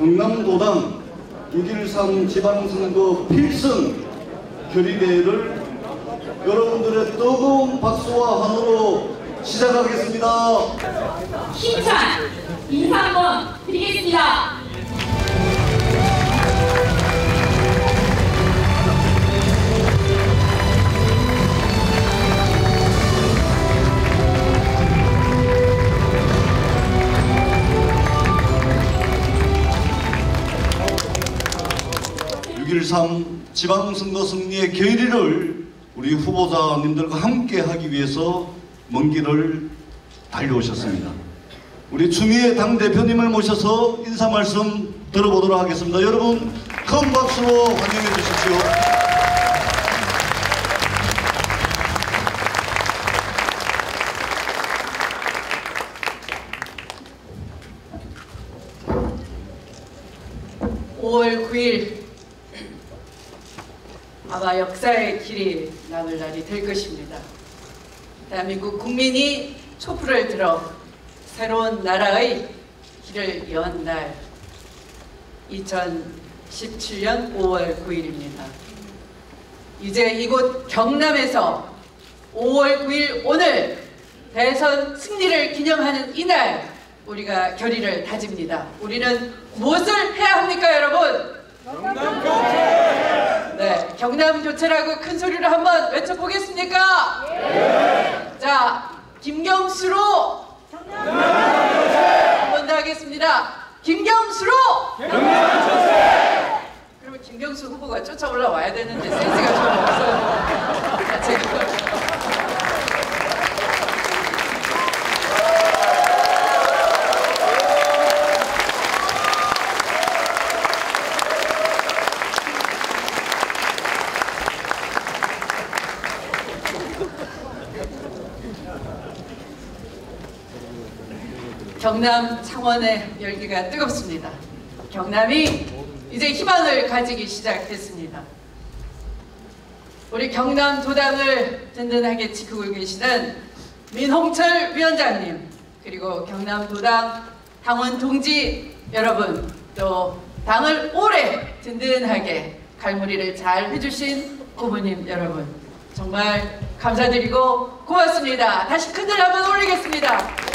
경남도당 6.13 지방선거 필승 결의대회를 여러분들의 뜨거운 박수와 환호로 시작하겠습니다. 힘찬 인사 한번 드리겠습니다. 6.13 지방선거 승리의 결의를 우리 후보자님들과 함께 하기 위해서 먼 길을 달려오셨습니다. 우리 추미애 당대표님을 모셔서 인사 말씀 들어보도록 하겠습니다. 여러분 큰 박수로 환영해 주십시오. 역사의 길이 남을 날이 될 것입니다. 대한민국 국민이 촛불을 들어 새로운 나라의 길을 연 날 2017년 5월 9일입니다. 이제 이곳 경남에서 5월 9일 오늘 대선 승리를 기념하는 이날 우리가 결의를 다집니다. 우리는 무엇을 해야 합니까 여러분? 경남 교체! 네, 경남 교체라고 큰 소리로 한번 외쳐보겠습니까? 예! 자, 김경수로 한번 더 하겠습니다. 김경수로 경남 교체! 그러면 김경수 후보가 쫓아 올라와야 되는데 센스가 좀 없어요. 자, 제가 경남 창원의 열기가 뜨겁습니다. 경남이 이제 희망을 가지기 시작했습니다. 우리 경남 도당을 든든하게 지키고 계시는 민홍철 위원장님 그리고 경남 도당 당원 동지 여러분 또 당을 오래 든든하게 갈무리를 잘 해주신 고모님 여러분 정말 감사드리고 고맙습니다. 다시 큰절 한번 올리겠습니다.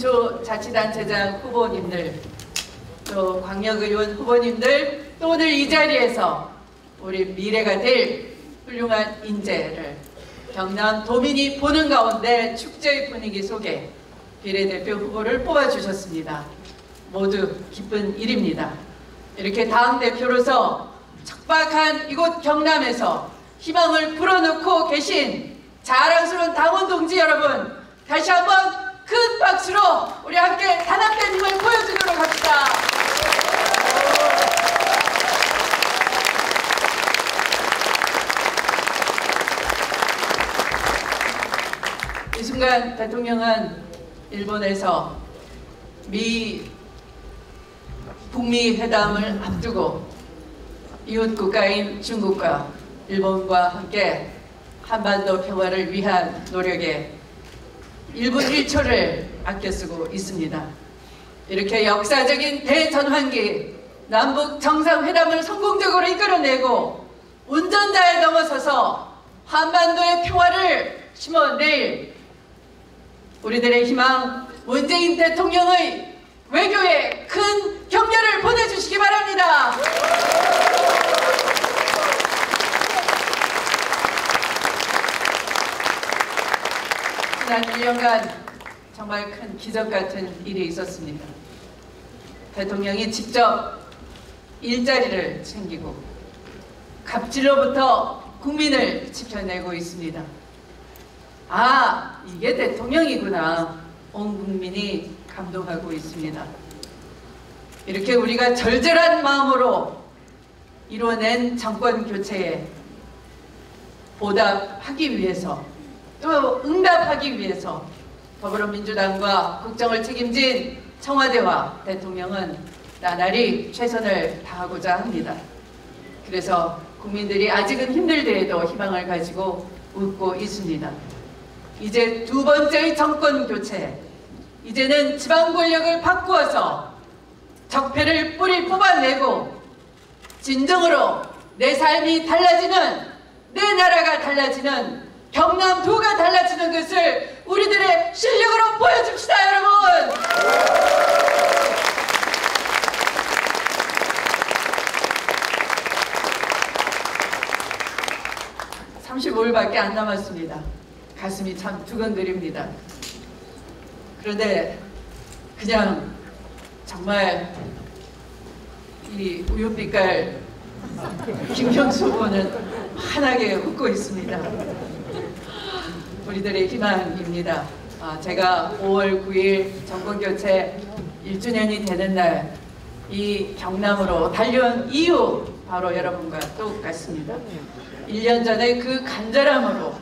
기초 자치단체장 후보님들 또 광역의원 후보님들 또 오늘 이 자리에서 우리 미래가 될 훌륭한 인재를 경남 도민이 보는 가운데 축제의 분위기 속에 비례대표 후보를 뽑아주셨습니다. 모두 기쁜 일입니다. 이렇게 당대표로서 척박한 이곳 경남에서 희망을 불어넣고 계신 자랑스러운 당원 동지 여러분 다시 한번 큰 박수로 우리 함께 단합된 힘을 보여주도록 합시다. 이 순간 대통령은 일본에서 미 북미 회담을 앞두고 이웃 국가인 중국과 일본과 함께 한반도 평화를 위한 노력에 1분 1초를 아껴 쓰고 있습니다. 이렇게 역사적인 대전환기 남북 정상회담을 성공적으로 이끌어내고 운전자에 넘어서서 한반도의 평화를 심어낼 우리들의 희망 문재인 대통령의 외교에 큰 격려를 보내주시기 바랍니다. 지난 1년간 정말 큰 기적 같은 일이 있었습니다. 대통령이 직접 일자리를 챙기고 갑질로부터 국민을 지켜내고 있습니다. 아, 이게 대통령이구나. 온 국민이 감동하고 있습니다. 이렇게 우리가 절절한 마음으로 이뤄낸 정권 교체에 보답하기 위해서 또 응답하기 위해서 더불어민주당과 국정을 책임진 청와대와 대통령은 나날이 최선을 다하고자 합니다. 그래서 국민들이 아직은 힘들더라도 희망을 가지고 웃고 있습니다. 이제 두 번째의 정권 교체. 이제는 지방 권력을 바꾸어서 적폐를 뿌리 뽑아내고 진정으로 내 삶이 달라지는 내 나라가 달라지는 경남 도가 달라지는 것을 우리들의 실력으로 보여줍시다 여러분! 35일밖에 안 남았습니다. 가슴이 참 두근거립니다. 그런데 그냥 정말 이 우유빛깔 김경수 후보는 환하게 웃고 있습니다. 우리들의 희망입니다. 아, 제가 5월 9일 정권교체 1주년이 되는 날 이 경남으로 달려온 이유 바로 여러분과 똑같습니다. 1년 전에 그 간절함으로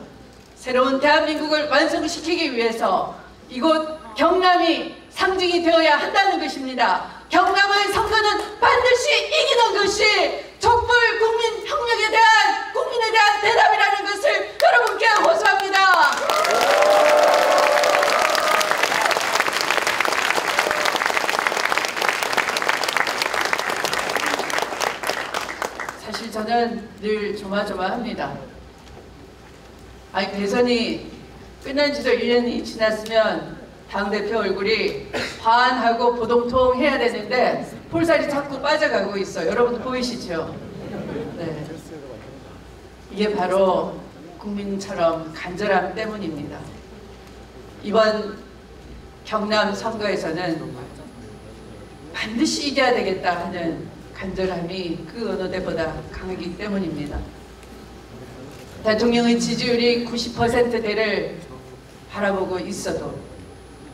새로운 대한민국을 완성시키기 위해서 이곳 경남이 상징이 되어야 한다는 것입니다. 경남의 선거는 반드시 이기는 것이 촛불 국민 혁명에 대한 국민에 대한 대답이라는 것을 여러분께 호소합니다. 사실 저는 늘 조마조마합니다. 아니 대선이 끝난 지도 1년이 지났으면 당대표 얼굴이 환하고 보동통 해야 되는데 볼살이 자꾸 빠져가고 있어. 여러분 보이시죠? 네. 이게 바로 국민처럼 간절함 때문입니다. 이번 경남 선거에서는 반드시 이겨야 되겠다 하는 간절함이 그 어느 때보다 강하기 때문입니다. 대통령의 지지율이 90%대를 바라보고 있어도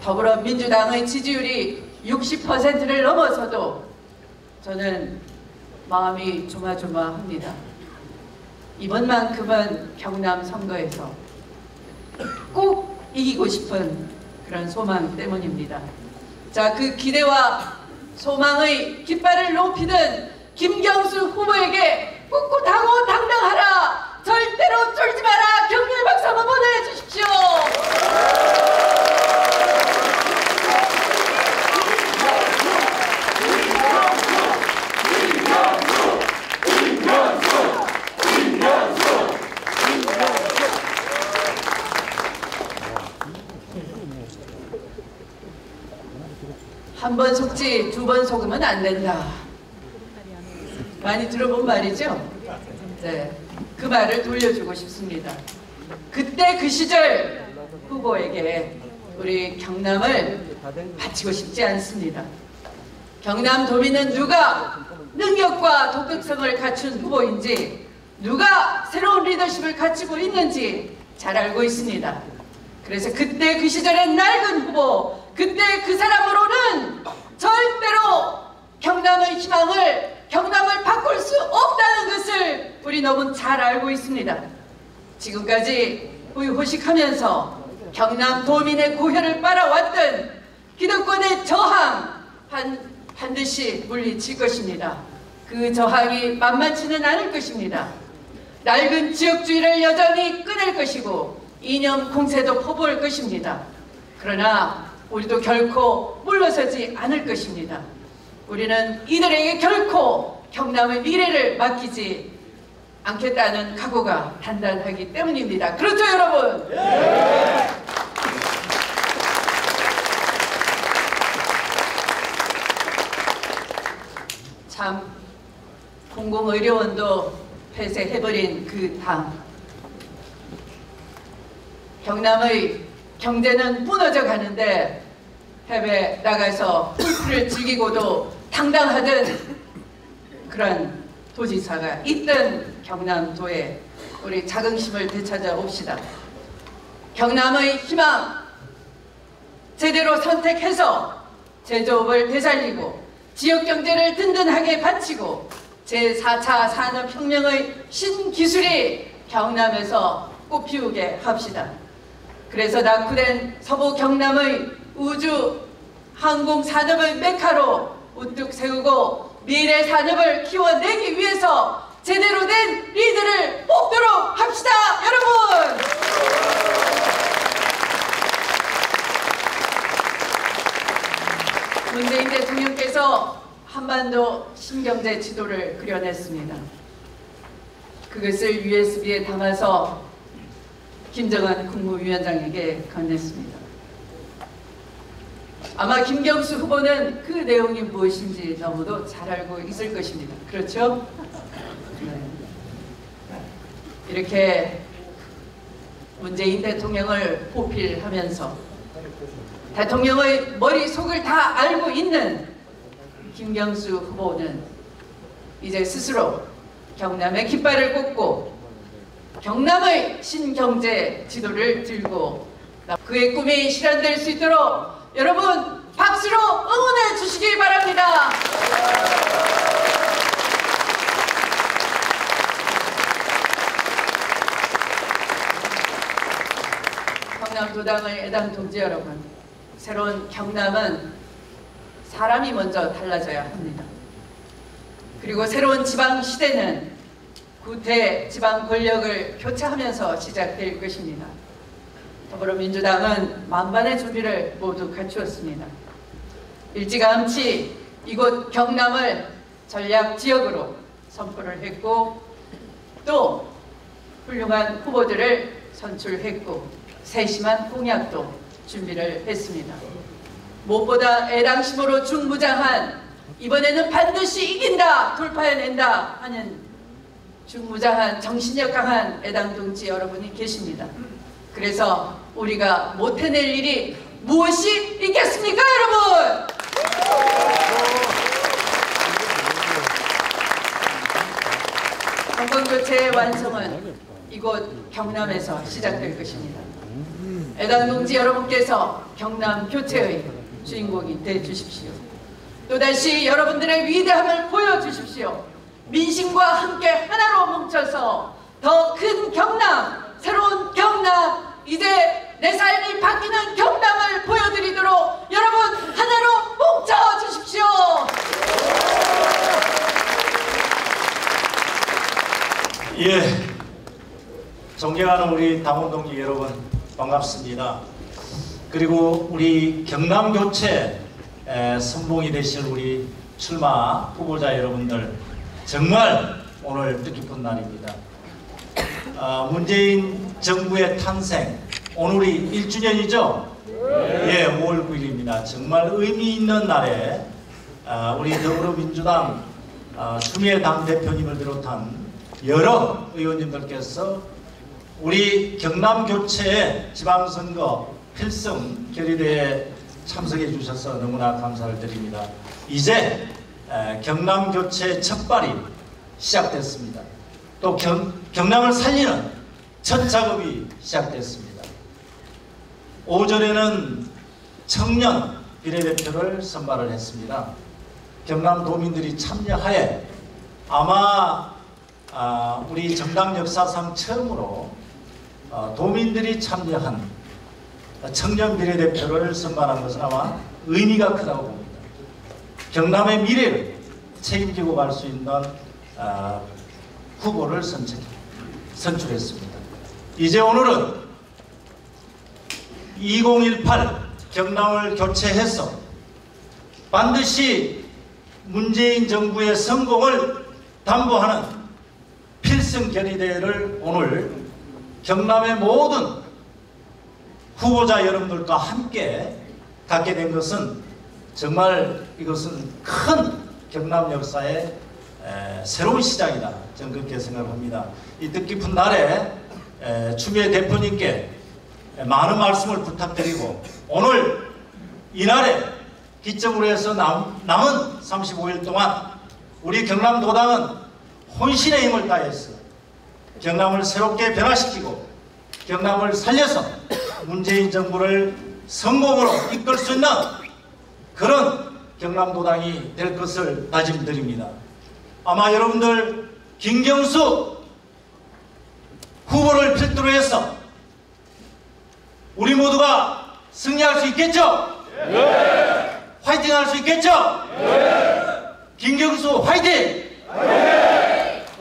더불어민주당의 지지율이 60%를 넘어서도 저는 마음이 조마조마합니다. 이번만큼은 경남 선거에서 꼭 이기고 싶은 그런 소망 때문입니다. 자, 그 기대와 소망의 깃발을 높이는 김경수 후보에게 꿋꿋하고 당당하라! 절대로 쫄지 마라! 경렬 박수 한번 보내주십시오! 한 번 속지 두 번 속으면 안 된다. 많이 들어본 말이죠? 네. 그 말을 돌려주고 싶습니다. 그때 그 시절 후보에게 우리 경남을 바치고 싶지 않습니다. 경남 도민은 누가 능력과 독특성을 갖춘 후보인지 누가 새로운 리더십을 갖추고 있는지 잘 알고 있습니다. 그래서 그때 그 시절의 낡은 후보 그때 그 사람으로는 절대로 경남의 희망을 경남을 바꿀 수 없다는 것을 우리 너무 잘 알고 있습니다. 지금까지 후유호식하면서 경남 도민의 고혈을 빨아왔던 기득권의 저항 반, 반드시 물리칠 것입니다. 그 저항이 만만치는 않을 것입니다. 낡은 지역주의를 여전히 끊을 것이고 이념 공세도 퍼부을 것입니다. 그러나 우리도 결코 물러서지 않을 것입니다. 우리는 이들에게 결코 경남의 미래를 맡기지 않겠다는 각오가 단단하기 때문입니다. 그렇죠, 여러분? 참 공공의료원도 폐쇄해버린 그 당. 경남의 경제는 무너져 가는데 해외 나가서 골프를 즐기고도 당당하던 그런 도지사가 있던 경남도에 우리 자긍심을 되찾아 봅시다. 경남의 희망 제대로 선택해서 제조업을 되살리고 지역 경제를 든든하게 바치고 제4차 산업혁명의 신기술이 경남에서 꽃피우게 합시다. 그래서 낙후된 서부 경남의 우주 항공 산업의 메카로 우뚝 세우고 미래 산업을 키워내기 위해서 제대로 된 리드를 뽑도록 합시다, 여러분! 문재인 대통령께서 한반도 신경제 지도를 그려냈습니다. 그것을 USB에 담아서 김정은 국무위원장에게 건넸습니다. 아마 김경수 후보는 그 내용이 무엇인지 너무도 잘 알고 있을 것입니다. 그렇죠? 네. 이렇게 문재인 대통령을 포필하면서 대통령의 머릿속을 다 알고 있는 김경수 후보는 이제 스스로 경남의 깃발을 꽂고 경남의 신경제 지도를 들고 그의 꿈이 실현될 수 있도록 여러분 박수로 응원해 주시기 바랍니다. 경남 도당의 애당 동지 여러분, 새로운 경남은 사람이 먼저 달라져야 합니다. 그리고 새로운 지방 시대는 구태 지방 권력을 교체하면서 시작될 것입니다. 더불어민주당은 만반의 준비를 모두 갖추었습니다. 일찌감치 이곳 경남을 전략 지역으로 선포를 했고 또 훌륭한 후보들을 선출했고 세심한 공약도 준비를 했습니다. 무엇보다 애당심으로 중무장한 이번에는 반드시 이긴다 돌파해낸다 하는 중무장한 정신력 강한 애당 동지 여러분이 계십니다. 그래서 우리가 못 해낼 일이 무엇이 있겠습니까 여러분? 정권교체의 완성은 이곳 경남에서 시작될 것입니다. 애당동지 여러분께서 경남 교체의 주인공이 돼 주십시오. 또다시 여러분들의 위대함을 보여주십시오. 민심과 함께 하나로 뭉쳐서 더 큰 경남, 새로운 경남, 이제 내 삶이 바뀌는 경남을 보여드리도록 여러분 하나로 뭉쳐 주십시오. 예, 존경하는 우리 당원 동지 여러분 반갑습니다. 그리고 우리 경남 교체 에, 선봉이 되실 우리 출마 후보자 여러분들 정말 오늘 뜻깊은 날입니다. 아, 문재인 정부의 탄생 오늘이 1주년이죠? 예, 5월 9일입니다. 정말 의미 있는 날에 아, 우리 더불어민주당 아, 추미애 당 대표님을 비롯한 여러 의원님들께서 우리 경남 교체의 지방선거 필승 결의대에 참석해 주셔서 너무나 감사를 드립니다. 이제 에, 경남 교체 첫 발이 시작됐습니다. 또 경, 경남을 살리는 첫 작업이 시작됐습니다. 오전에는 청년 비례대표를 선발을 했습니다. 경남 도민들이 참여하에 아마 아, 우리 정당 역사상 처음으로 어, 도민들이 참여한 청년 비례대표를 선발한 것은 아마 의미가 크다고 봅니다. 경남의 미래를 책임지고 갈 수 있는 아, 후보를 선출, 선출했습니다. 이제 오늘은 2018 경남을 교체해서 반드시 문재인 정부의 성공을 담보하는 필승 결의대회를 오늘 경남의 모든 후보자 여러분들과 함께 갖게 된 것은 정말 이것은 큰 경남 역사의 에, 새로운 시작이다. 저는 그렇게 생각합니다. 이 뜻깊은 날에 에, 추미애 대표님께 많은 말씀을 부탁드리고 오늘 이날에 기점으로 해서 남, 남은 35일 동안 우리 경남도당은 혼신의 힘을 다해서 경남을 새롭게 변화시키고 경남을 살려서 문재인 정부를 성공으로 이끌 수 있는 그런 경남도당이 될 것을 다짐드립니다. 아마 여러분들 김경수 후보를 필두로 해서 우리 모두가 승리할 수 있겠죠? 화이팅 할 수 있겠죠? 김경수 화이팅!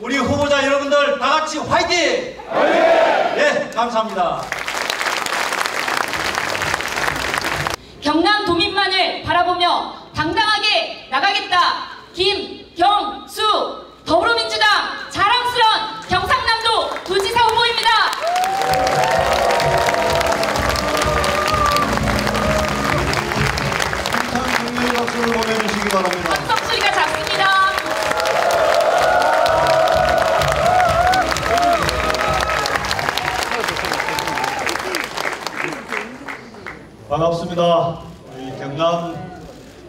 우리 후보자 여러분들 다 같이 화이팅! 예, 감사합니다. 경남 도민만을 바라보며 당당하게 나가겠다. 김경수 더불어민주당 자랑스런 경상남도 도지사 후보입니다. 격려의 박수를 보내주시기 바랍니다. 반갑습니다. 우리 경남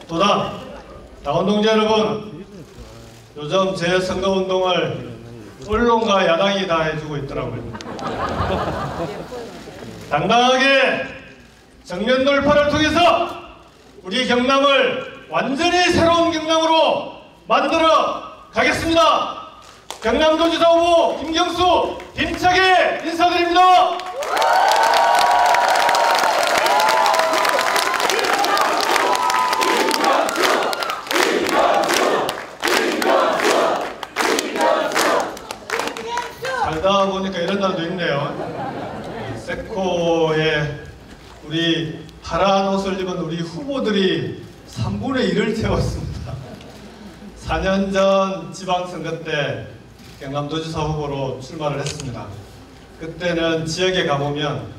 도당 당원 동지 여러분, 요즘 제 선거 운동을 언론과 야당이 다 해주고 있더라고요. 당당하게 정면 돌파를 통해서 우리 경남을 완전히 새로운 경남으로 만들어 가겠습니다. 경남도지사 후보 김경수 힘차게 인사드립니다 보니까 이런 날도 세코에 우리 파란 옷을 입은 우리 후보들이 3분의 1을 채웠습니다. 4년 전 지방선거 때 경남도지사 후보로 출마를 했습니다. 그때는 지역에 가보면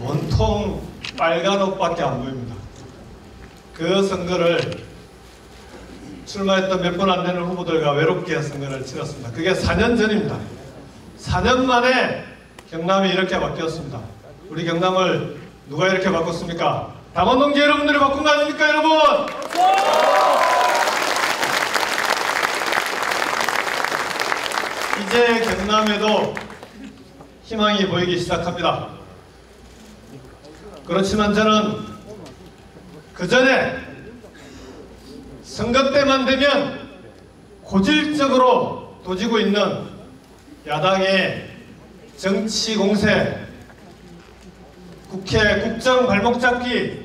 온통 빨간 옷밖에 안 보입니다. 그 선거를 출마했던 몇번안 되는 후보들과 외롭게 선거를 치렀습니다. 그게 4년 전입니다. 4년 만에 경남이 이렇게 바뀌었습니다. 우리 경남을 누가 이렇게 바꿨습니까? 당원 동지 여러분들이 바꾼 거 아닙니까, 여러분? 이제 경남에도 희망이 보이기 시작합니다. 그렇지만 저는 그 전에 선거 때만 되면 고질적으로 도지고 있는 야당의 정치 공세, 국회 국정 발목 잡기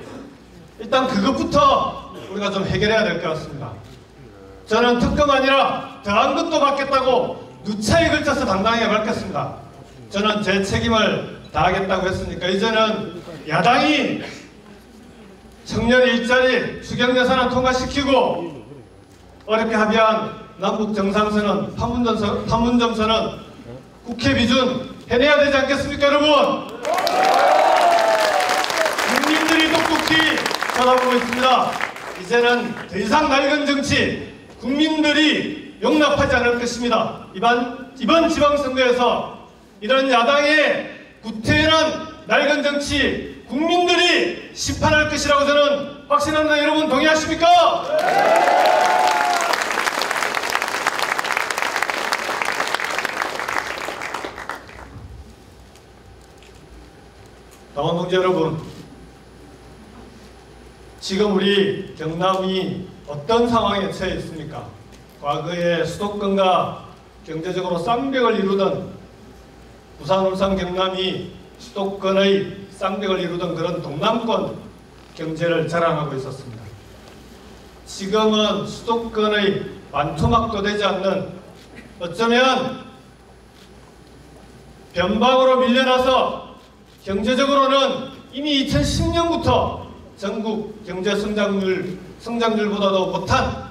일단 그것부터 우리가 좀 해결해야 될 것 같습니다. 저는 특검 아니라 더한 것도 받겠다고 누차에 걸쳐서 당당하게 밝혔습니다. 저는 제 책임을 다하겠다고 했으니까 이제는 야당이 청년 일자리 추경 예산을 통과시키고 어렵게 합의한 남북 정상선언 판문점, 판문점선언 국회 비준 해내야 되지 않겠습니까 여러분? 국민들이 똑똑히 쳐다보고 있습니다. 이제는 더 이상 낡은 정치 국민들이 용납하지 않을 것입니다. 이번, 이번 지방선거에서 이런 야당의 구태연한 낡은 정치 국민들이 심판할 것이라고 저는 확신합니다. 여러분 동의하십니까? 당원 동지 여러분, 지금 우리 경남이 어떤 상황에 처해 있습니까? 과거에 수도권과 경제적으로 쌍벽을 이루던 부산, 울산, 경남이 수도권의 쌍벽을 이루던 그런 동남권 경제를 자랑하고 있었습니다. 지금은 수도권의 반토막도 되지 않는 어쩌면 변방으로 밀려나서 경제적으로는 이미 2010년부터 전국 경제 성장률 성장률보다도 못한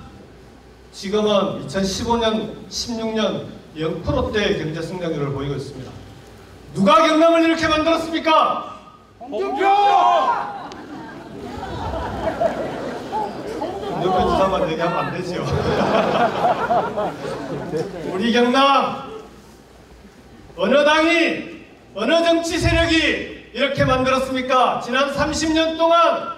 지금은 2015년, 16년 0%대 경제 성장률을 보이고 있습니다. 누가 경남을 이렇게 만들었습니까? 홍준표! 홍준표 지사만 얘기하면 안 되지요. 우리 경남 어느 당이 어느 정치 세력이 이렇게 만들었습니까? 지난 30년 동안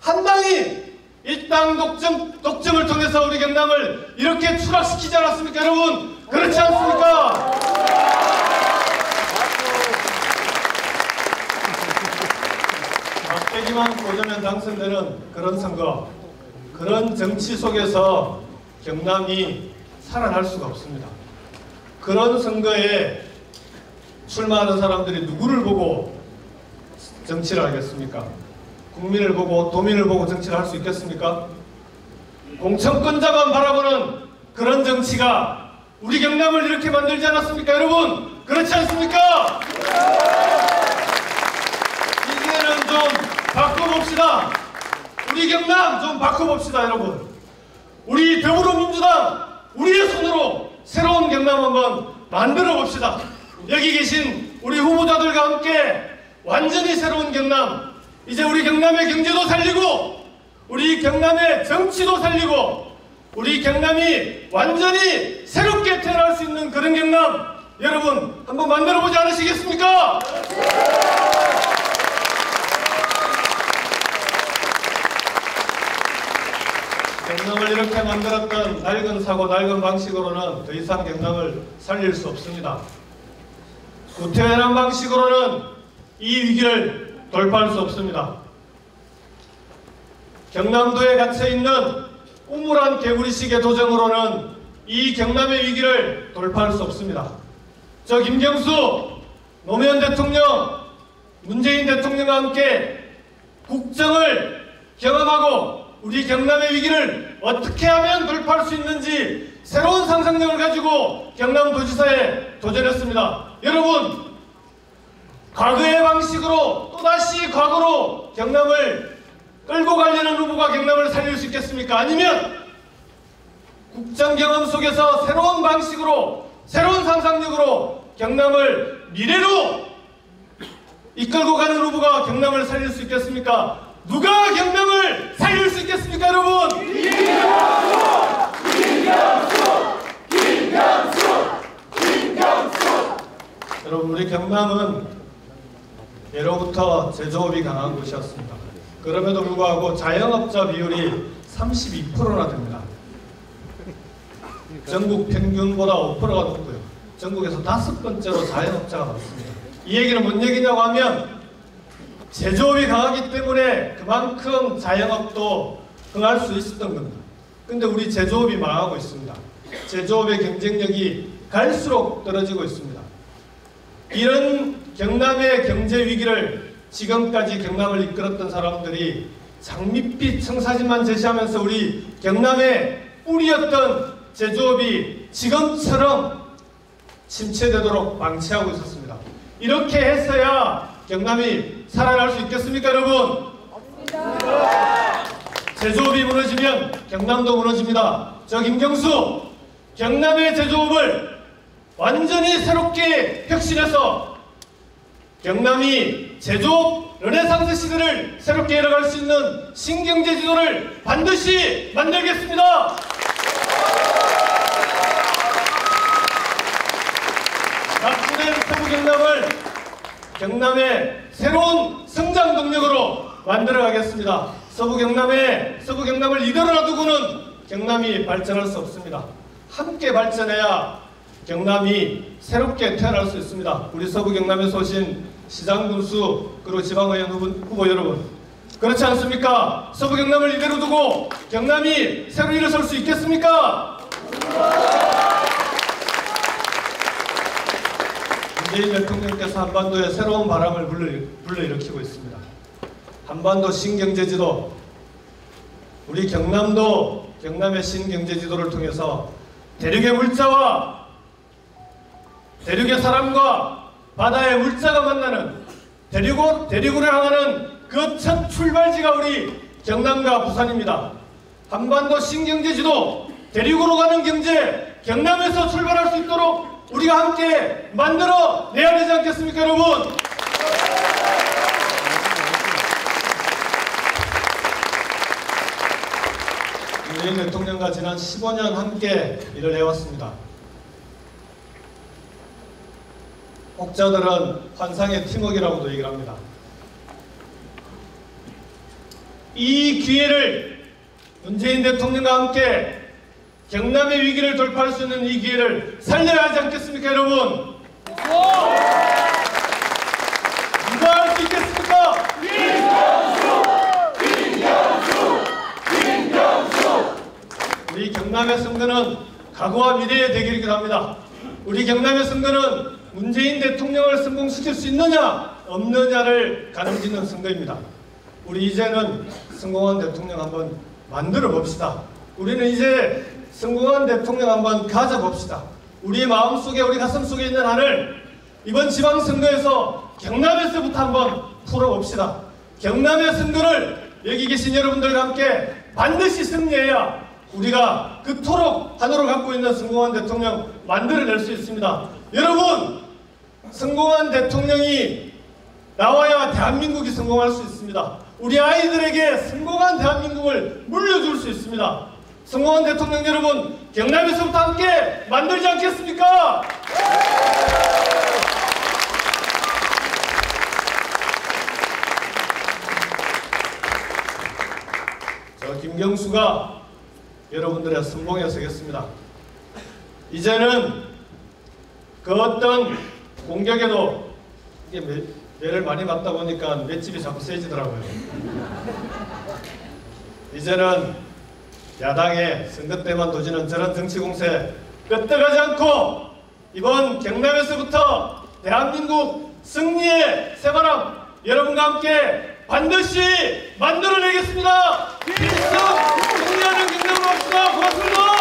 한 당이 일당 독점, 독점을 통해서 우리 경남을 이렇게 추락시키지 않았습니까, 여러분? 그렇지 않습니까? 박대기만 꽂으면 당선되는 그런 선거, 그런 정치 속에서 경남이 살아날 수가 없습니다. 그런 선거에 출마하는 사람들이 누구를 보고 정치를 하겠습니까? 국민을 보고 도민을 보고 정치를 할 수 있겠습니까? 공천권자만 바라보는 그런 정치가 우리 경남을 이렇게 만들지 않았습니까, 여러분? 그렇지 않습니까? 이제는 좀 바꿔봅시다. 우리 경남 좀 바꿔봅시다, 여러분. 우리 더불어민주당 우리의 손으로 새로운 경남 한번 만들어 봅시다. 여기 계신 우리 후보자들과 함께 완전히 새로운 경남, 이제 우리 경남의 경제도 살리고 우리 경남의 정치도 살리고 우리 경남이 완전히 새롭게 태어날 수 있는 그런 경남 여러분 한번 만들어 보지 않으시겠습니까? 경남을 이렇게 만들었던 낡은 사고 낡은 방식으로는 더 이상 경남을 살릴 수 없습니다. 구태연한 방식으로는 이 위기를 돌파할 수 없습니다. 경남도에 갇혀 있는 우물한 개구리식의 도정으로는 이 경남의 위기를 돌파할 수 없습니다. 저 김경수 노무현 대통령, 문재인 대통령과 함께 국정을 경험하고 우리 경남의 위기를 어떻게 하면 돌파할 수 있는지 새로운 상상력을 가지고 경남도지사에 도전했습니다. 여러분, 과거의 방식으로 또다시 과거로 경남을 끌고 가려는 후보가 경남을 살릴 수 있겠습니까? 아니면 국정 경험 속에서 새로운 방식으로 새로운 상상력으로 경남을 미래로 이끌고 가는 후보가 경남을 살릴 수 있겠습니까? 누가 경남을 살릴 수 있겠습니까, 여러분? 여러분, 우리 경남은 예로부터 제조업이 강한 곳이었습니다. 그럼에도 불구하고 자영업자 비율이 32%나 됩니다. 전국 평균보다 5%가 높고요. 전국에서 다섯 번째로 자영업자가 많습니다. 이 얘기는 뭔 얘기냐고 하면 제조업이 강하기 때문에 그만큼 자영업도 흥할 수 있었던 겁니다. 근데 우리 제조업이 망하고 있습니다. 제조업의 경쟁력이 갈수록 떨어지고 있습니다. 이런 경남의 경제 위기를 지금까지 경남을 이끌었던 사람들이 장밋빛 청사진만 제시하면서 우리 경남의 뿌리였던 제조업이 지금처럼 침체되도록 방치하고 있었습니다. 이렇게 했어야 경남이 살아날 수 있겠습니까, 여러분? 제조업이 무너지면 경남도 무너집니다. 저 김경수, 경남의 제조업을 완전히 새롭게 혁신해서 경남이 제조업 르네상스 시대를 새롭게 열어갈 수 있는 신경제 지도를 반드시 만들겠습니다. 납치된 서부 경남을 경남의 새로운 성장 동력으로 만들어 가겠습니다. 서부 경남의 서부 경남을 이대로 놔두고는 경남이 발전할 수 없습니다. 함께 발전해야 경남이 새롭게 태어날 수 있습니다. 우리 서부 경남에서 오신 시장 군수 그리고 지방의원 후보, 여러분 그렇지 않습니까? 서부 경남을 이대로 두고 경남이 새로 일어설 수 있겠습니까? 문재인 대통령께서 한반도에 새로운 바람을 불러, 불러일으키고 있습니다. 한반도 신경제지도 우리 경남도 경남의 신경제지도를 통해서 대륙의 물자와 대륙의 사람과 바다의 물자가 만나는 대륙으로, 대륙으로 향하는 그 첫 출발지가 우리 경남과 부산입니다. 한반도 신경제 지도 대륙으로 가는 경제 경남에서 출발할 수 있도록 우리가 함께 만들어 내야 되지 않겠습니까 여러분? 문재인 대통령과 지난 15년 함께 일을 해왔습니다. 혹자들은 환상의 팀워크라고도 얘기를 합니다. 이 기회를 문재인 대통령과 함께 경남의 위기를 돌파할 수 있는 이 기회를 살려야 하지 않겠습니까, 여러분? 누가 할 수 있겠습니까? 우리 경남의 선거는 각오와 미래의 대결이기도 합니다. 우리 경남의 선거는 문재인 대통령을 성공시킬 수 있느냐 없느냐를 가늠짓는 선거입니다. 우리 이제는 성공한 대통령 한번 만들어 봅시다. 우리는 이제 성공한 대통령 한번 가져봅시다. 우리 마음속에 우리 가슴속에 있는 한을 이번 지방선거에서 경남에서부터 한번 풀어봅시다. 경남의 선거를 여기 계신 여러분들과 함께 반드시 승리해야 우리가 그토록 한으로 갖고 있는 성공한 대통령 만들어낼 수 있습니다. 여러분 성공한 대통령이 나와야 대한민국이 성공할 수 있습니다. 우리 아이들에게 성공한 대한민국을 물려줄 수 있습니다. 성공한 대통령 여러분, 경남에서부터 함께 만들지 않겠습니까? 저 김경수가 여러분들의 선봉에 서겠습니다. 이제는 그 어떤 공격에도 이게 매, 매를 많이 맞다 보니까 맷집이 자꾸 세지더라고요. 이제는 야당의 선거 때만 도지는 저런 정치 공세 끄떡하지 않고 이번 경남에서부터 대한민국 승리의 새바람 여러분과 함께 반드시 만들어내겠습니다. 필승 승리하는 경남으로 합시다. 고맙습니다.